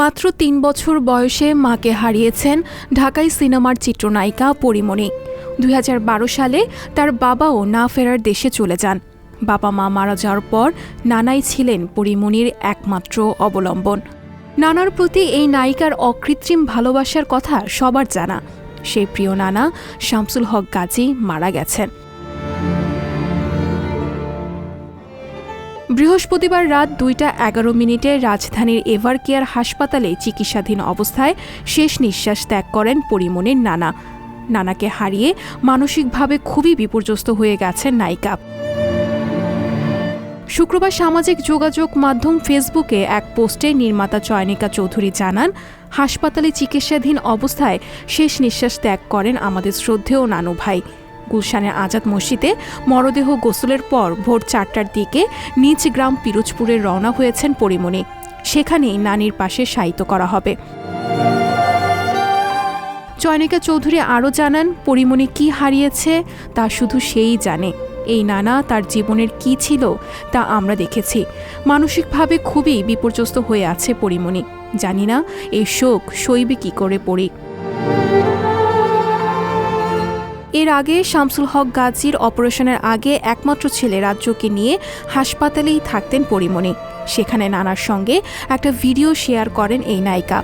মাত্র তিন বছর বয়সে মাকে হারিয়েছেন ঢাকাই সিনেমার চিত্রনায়িকা পরিমণি। দুই হাজার বারো সালে তার বাবাও না ফেরার দেশে চলে যান। বাবা মা মারা যাওয়ার পর নানাই ছিলেন পরিমণির একমাত্র অবলম্বন। নানার প্রতি এই নায়িকার অকৃত্রিম ভালোবাসার কথা সবার জানা। সেই প্রিয় নানা শামসুল হক গাজী মারা গেছেন। বৃহস্পতিবার রাত দুইটা এগারো মিনিটে রাজধানীর এভার কেয়ার হাসপাতালে চিকিৎসাধীন অবস্থায় শেষ নিঃশ্বাস ত্যাগ করেন পরিমণির নানা। নানাকে হারিয়ে মানসিকভাবে খুবই বিপর্যস্ত হয়ে গেছেন নায়িকা। শুক্রবার সামাজিক যোগাযোগ মাধ্যম ফেসবুকে এক পোস্টে নির্মাতা চয়নিকা চৌধুরী জানান, হাসপাতালে চিকিৎসাধীন অবস্থায় শেষ নিঃশ্বাস ত্যাগ করেন আমাদের শ্রদ্ধেয় নানু ভাই। গুলশানের আজাদ মসজিদে মরদেহ গোসলের পর ভোর চারটার দিকে নিজ গ্রাম পিরোজপুরে রওনা হয়েছেন পরিমণি। সেখানেই নানির পাশে শায়িত করা হবে। চয়নিকা চৌধুরী আরও জানান, পরিমণি কি হারিয়েছে তা শুধু সেই জানে। এই নানা তার জীবনের কি ছিল তা আমরা দেখেছি। মানসিকভাবে খুবই বিপর্যস্ত হয়ে আছে পরিমণি। জানি না, এই শোক সইবে কি করে পড়ি। এর আগে শামসুল হক গাজীর অপারেশনের আগে একমাত্র ছেলে রাজ্যকে নিয়ে হাসপাতালেই থাকতেন পরিমণি। সেখানে নানার সঙ্গে একটা ভিডিও শেয়ার করেন এই নায়িকা।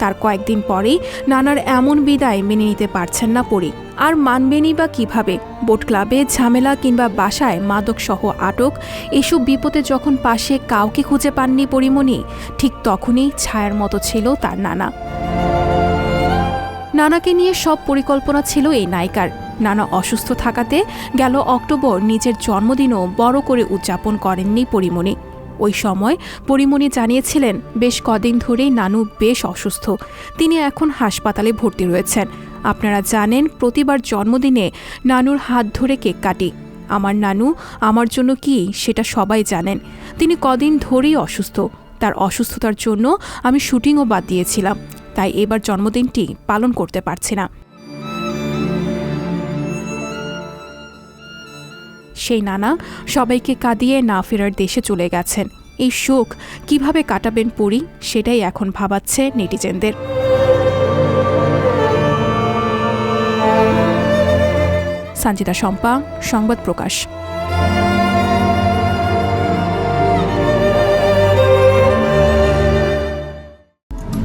তার কয়েকদিন পরেই নানার এমন বিদায় মেনে নিতে পারছেন না পরি। আর মানবেনই বা কীভাবে? বোট ক্লাবে ঝামেলা কিংবা বাসায় মাদকসহ আটক, এসব বিপদে যখন পাশে কাউকে খুঁজে পাননি পরিমণি, ঠিক তখনই ছায়ার মতো ছিল তার নানা। নানাকে নিয়ে সব পরিকল্পনা ছিল এই নায়িকার। নানা অসুস্থ থাকাতে গেল অক্টোবর নিজের জন্মদিনও বড় করে উদযাপন করেননি পরিমণি। ওই সময় পরিমণি জানিয়েছিলেন, বেশ কদিন ধরেই নানু বেশ অসুস্থ। তিনি এখন হাসপাতালে ভর্তি রয়েছেন। আপনারা জানেন, প্রতিবার জন্মদিনে নানুর হাত ধরে কেক কাটি। আমার নানু আমার জন্য কি সেটা সবাই জানেন। তিনি কদিন ধরেই অসুস্থ। তার অসুস্থতার জন্য আমি শুটিংও বাদ দিয়েছিলাম। তাই এবার জন্মদিনটি পালন করতে পারছি না। সেই নানা সবাইকে কাঁদিয়ে না ফেরার দেশে চলে গেছেন। এই শোক কীভাবে কাটাবেন পুরী, সেটাই এখন ভাবাচ্ছে নেটিজেনদের। সঞ্জিতা শম্পা, সংবাদ প্রকাশ।